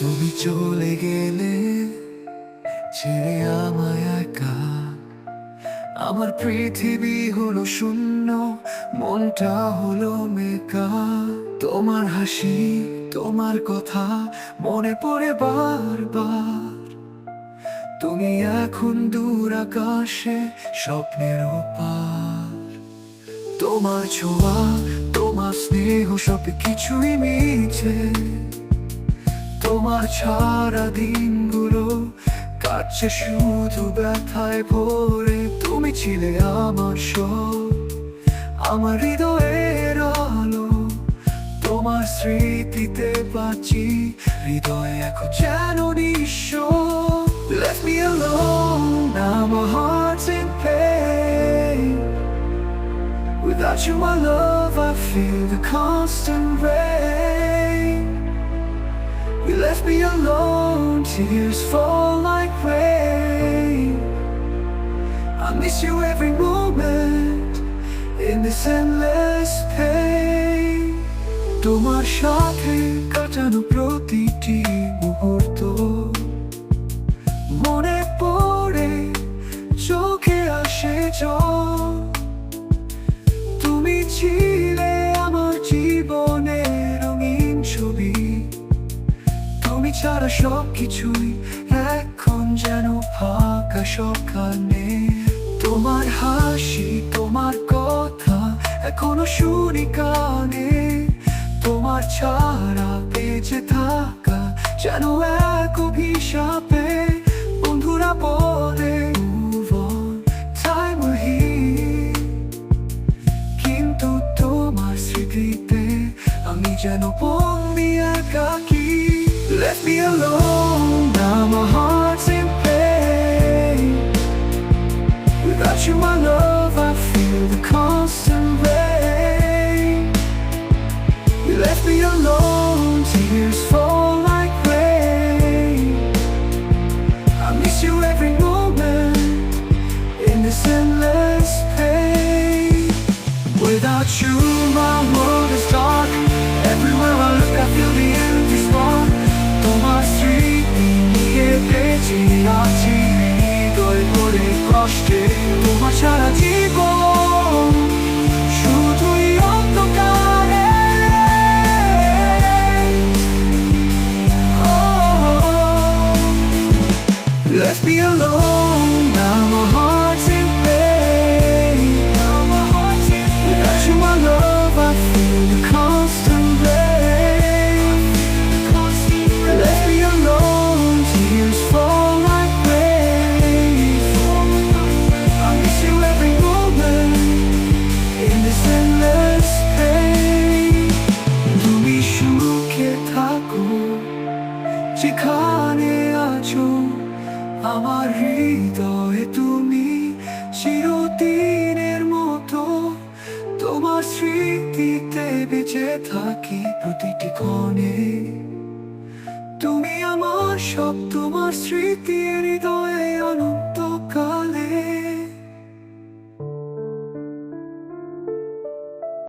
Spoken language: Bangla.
তুমি চলে গেলে ছেড়ে আমায় একা। আমার পৃথিবী হলো শূন্য, মনটা হলো মেকা। তোমার হাসি, তোমার কথা মনে পড়ে বারবার। তুমি এখন দূর আকাশে স্বপ্নের পার তোমার ছোঁয়া, তোমার স্নেহ সব কিছুই মিছে। তোমার ছাড়া দিনগুলো কাটছে শুধু ব্যথায় ভরে তুমি ছিলে আমার সব আমার হৃদয়ের আলো তোমার স্মৃতিতে বাঁচি হৃদয় এখন যেন নিঃস্ব Left me alone, now my heart's in pain Without you, my love, I feel the constant rain. You left me alone, tears fall like rain. I miss you every moment in this endless pain. তোমার সাথে কাটানো প্রতিটি তুমি ছাড়া সব কিছুই এখন যেন ফাঁকা সকালে তোমার হাসি, তোমার কথা এখনও শুনি কানে। তোমার ছাড়া বেঁচে থাকা যেন এক অভিশাপে। বন্ধুরা বলে কিন্তু তোমার স্মৃতিতে আমি যেন একাকি Left me alone, now my heart's in pain. Without you my love I feel the constant কষ্টে তোমার সারা আমার হৃদয়ে তুমি চিরদিনের মতো তোমার স্মৃতিতে বেঁচে থাকি প্রতিটি ক্ষণে। তুমি আমার সব তোমার স্মৃতি হৃদয়